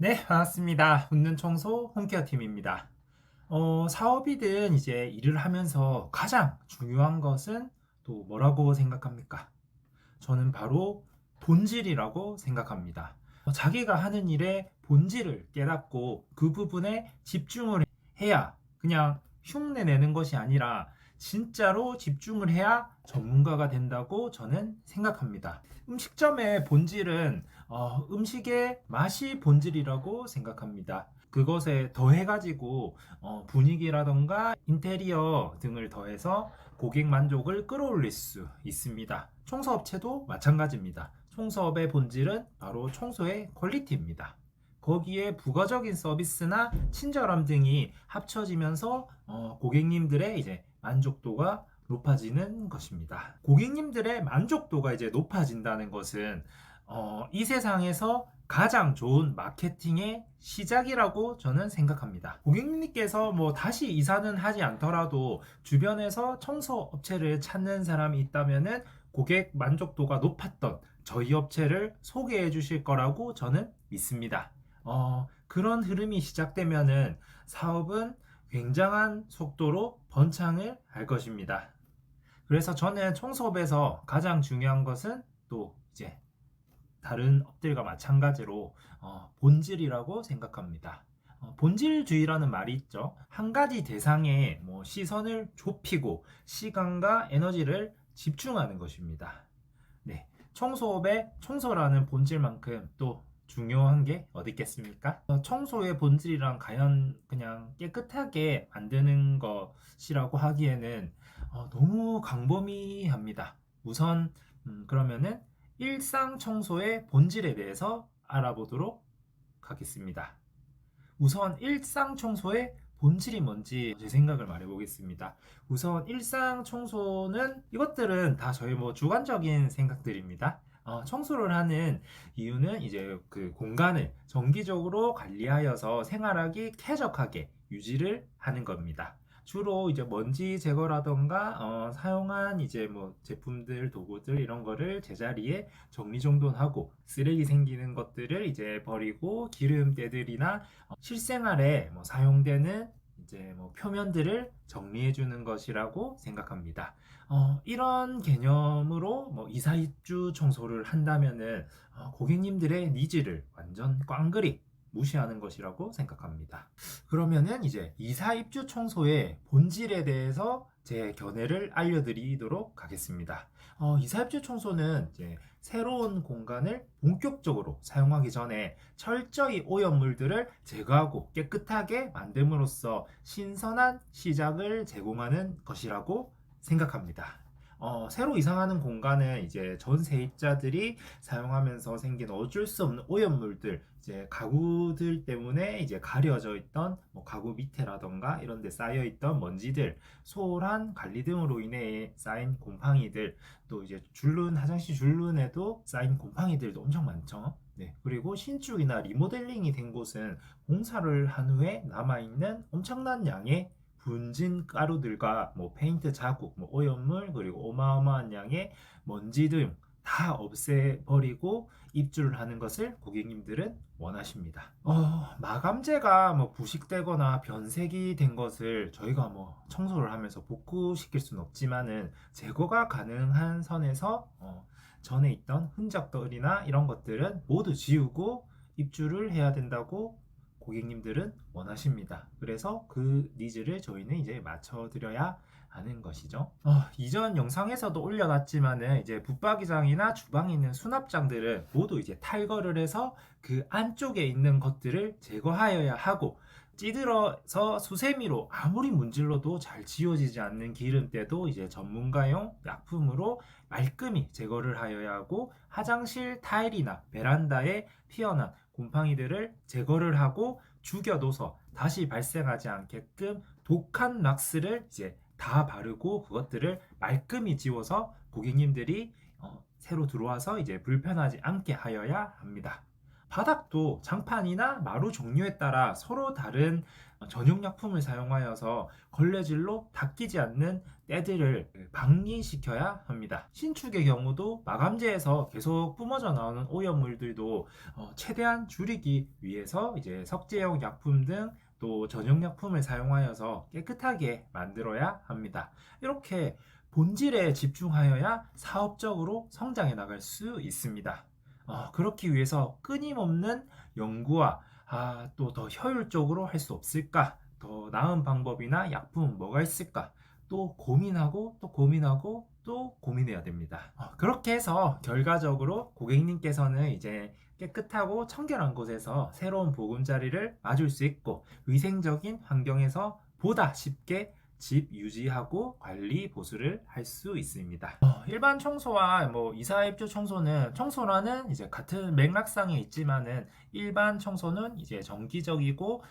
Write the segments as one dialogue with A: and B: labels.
A: 네, 반갑습니다. 웃는 청소 홈케어 팀입니다. 어, 사업이든 이제 일을 하면서 가장 중요한 것은 또 뭐라고 생각합니까? 저는 바로 본질이라고 생각합니다. 어, 자기가 하는 일의 본질을 깨닫고 그 부분에 집중을 해야 그냥 흉내 내는 것이 아니라 진짜로 집중을 해야 전문가가 된다고 저는 생각합니다. 음식점의 본질은 어, 음식의 맛이 본질이라고 생각합니다. 그것에 더해가지고 어, 분위기라던가 인테리어 등을 더해서 고객 만족을 끌어올릴 수 있습니다. 청소업체도 마찬가지입니다. 청소업의 본질은 바로 청소의 퀄리티입니다. 거기에 부가적인 서비스나 친절함 등이 합쳐지면서 어, 고객님들의 이제 만족도가 높아지는 것입니다. 고객님들의 만족도가 이제 높아진다는 것은 어, 이 세상에서 가장 좋은 마케팅의 시작이라고 저는 생각합니다. 고객님께서 뭐 다시 이사는 하지 않더라도 주변에서 청소 업체를 찾는 사람이 있다면은 고객 만족도가 높았던 저희 업체를 소개해 주실 거라고 저는 믿습니다. 어, 그런 흐름이 시작되면은 사업은 굉장한 속도로 번창을 할 것입니다. 그래서 저는 청소업에서 가장 중요한 것은 또 이제 다른 업들과 마찬가지로 어, 본질이라고 생각합니다. 어, 본질주의라는 말이 있죠. 한 가지 대상에 뭐 시선을 좁히고 시간과 에너지를 집중하는 것입니다. 네. 청소업의 청소라는 본질만큼 또 중요한 게 어디 있겠습니까? 어, 청소의 본질이랑 과연 그냥 깨끗하게 만드는 것이라고 하기에는 어, 너무 광범위합니다. 우선 음, 그러면은 일상 청소의 본질에 대해서 알아보도록 하겠습니다. 우선 일상 청소의 본질이 뭔지 제 생각을 말해보겠습니다. 우선 일상 청소는 이것들은 다 저희 뭐 주관적인 생각들입니다. 어, 청소를 하는 이유는 이제 그 공간을 정기적으로 관리하여서 생활하기 쾌적하게 유지를 하는 겁니다. 주로 이제 먼지 제거라던가 어, 사용한 이제 뭐 제품들, 도구들 이런 거를 제자리에 정리정돈하고 쓰레기 생기는 것들을 이제 버리고 기름때들이나 어, 실생활에 뭐 사용되는 이제 뭐 표면들을 정리해 주는 것이라고 생각합니다. 어, 이런 개념으로 뭐 이사 입주 청소를 한다면은 어, 고객님들의 니즈를 완전 꽝그리 무시하는 것이라고 생각합니다. 그러면은 이제 이사 입주 청소의 본질에 대해서 제 견해를 알려드리도록 하겠습니다. 어, 이사 입주 청소는 이제 새로운 공간을 본격적으로 사용하기 전에 철저히 오염물들을 제거하고 깨끗하게 만듦으로써 신선한 시작을 제공하는 것이라고 생각합니다. 어, 새로 이상하는 공간은 이제 전 세입자들이 사용하면서 생긴 어쩔 수 없는 오염물들, 이제 가구들 때문에 이제 가려져 있던 뭐 가구 밑에라던가 이런 데 쌓여 있던 먼지들, 소홀한 관리 등으로 인해 쌓인 곰팡이들, 또 이제 줄눈, 화장실 줄눈에도 쌓인 곰팡이들도 엄청 많죠. 네. 그리고 신축이나 리모델링이 된 곳은 공사를 한 후에 남아있는 엄청난 양의 분진 가루들과 뭐 페인트 자국, 뭐 오염물 그리고 어마어마한 양의 먼지 등 다 없애버리고 입주를 하는 것을 고객님들은 원하십니다. 어, 마감재가 뭐 부식되거나 변색이 된 것을 저희가 뭐 청소를 하면서 복구시킬 수는 없지만은 제거가 가능한 선에서 어, 전에 있던 흔적들이나 이런 것들은 모두 지우고 입주를 해야 된다고 고객님들은 원하십니다. 그래서 그 니즈를 저희는 이제 맞춰드려야 하는 것이죠. 어, 이전 영상에서도 올려놨지만은 이제 붙박이장이나 주방에 있는 수납장들은 모두 이제 탈거를 해서 그 안쪽에 있는 것들을 제거하여야 하고 찌들어서 수세미로 아무리 문질러도 잘 지워지지 않는 기름때도 이제 전문가용 약품으로 말끔히 제거를 하여야 하고 화장실 타일이나 베란다에 피어난 곰팡이들을 제거를 하고 죽여둬서 다시 발생하지 않게끔 독한 락스를 이제 다 바르고 그것들을 말끔히 지워서 고객님들이 어, 새로 들어와서 이제 불편하지 않게 하여야 합니다. 바닥도 장판이나 마루 종류에 따라 서로 다른 전용 약품을 사용하여서 걸레질로 닦이지 않는 때들을 방리시켜야 합니다. 신축의 경우도 마감재에서 계속 뿜어져 나오는 오염물들도 어, 최대한 줄이기 위해서 이제 석재용 약품 등 또 전용 약품을 사용하여서 깨끗하게 만들어야 합니다. 이렇게 본질에 집중하여야 사업적으로 성장해 나갈 수 있습니다. 어, 그렇기 위해서 끊임없는 연구와 아, 또 더 효율적으로 할 수 없을까? 더 나은 방법이나 약품은 뭐가 있을까? 또 고민하고 또 고민하고 또 고민해야 됩니다. 어, 그렇게 해서 결과적으로 고객님께서는 이제 깨끗하고 청결한 곳에서 새로운 보금자리를 맞을 수 있고 위생적인 환경에서 보다 쉽게 집 유지하고 관리 보수를 할 수 있습니다. 어, 일반 청소와 뭐 이사 입주 청소는 청소라는 이제 같은 맥락상에 있지만은 일반 청소는 이제 정기적이고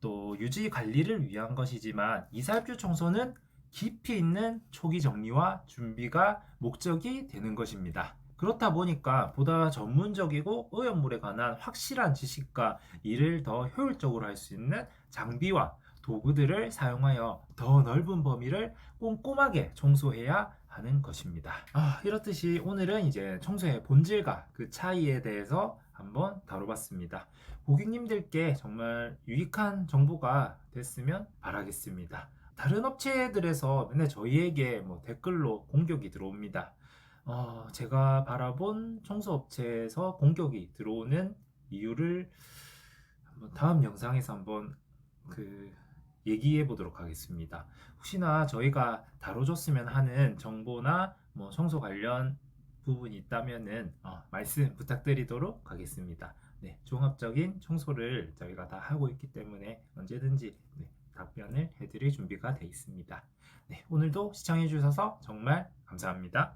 A: 또 유지 관리를 위한 것이지만 이사 입주 청소는 깊이 있는 초기 정리와 준비가 목적이 되는 것입니다. 그렇다 보니까 보다 전문적이고 오염물에 관한 확실한 지식과 이를 더 효율적으로 할 수 있는 장비와 도구들을 사용하여 더 넓은 범위를 꼼꼼하게 청소해야 하는 것입니다. 아, 이렇듯이 오늘은 이제 청소의 본질과 그 차이에 대해서 한번 다뤄봤습니다. 고객님들께 정말 유익한 정보가 됐으면 바라겠습니다. 다른 업체들에서 맨날 저희에게 뭐 댓글로 공격이 들어옵니다. 어, 제가 바라본 청소 업체에서 공격이 들어오는 이유를 한번 다음 영상에서 한번 그 얘기해 보도록 하겠습니다. 혹시나 저희가 다뤄줬으면 하는 정보나 뭐 청소 관련 부분이 있다면은 어, 말씀 부탁드리도록 하겠습니다. 네, 종합적인 청소를 저희가 다 하고 있기 때문에 언제든지 네, 답변을 해드릴 준비가 되어 있습니다. 네, 오늘도 시청해 주셔서 정말 감사합니다.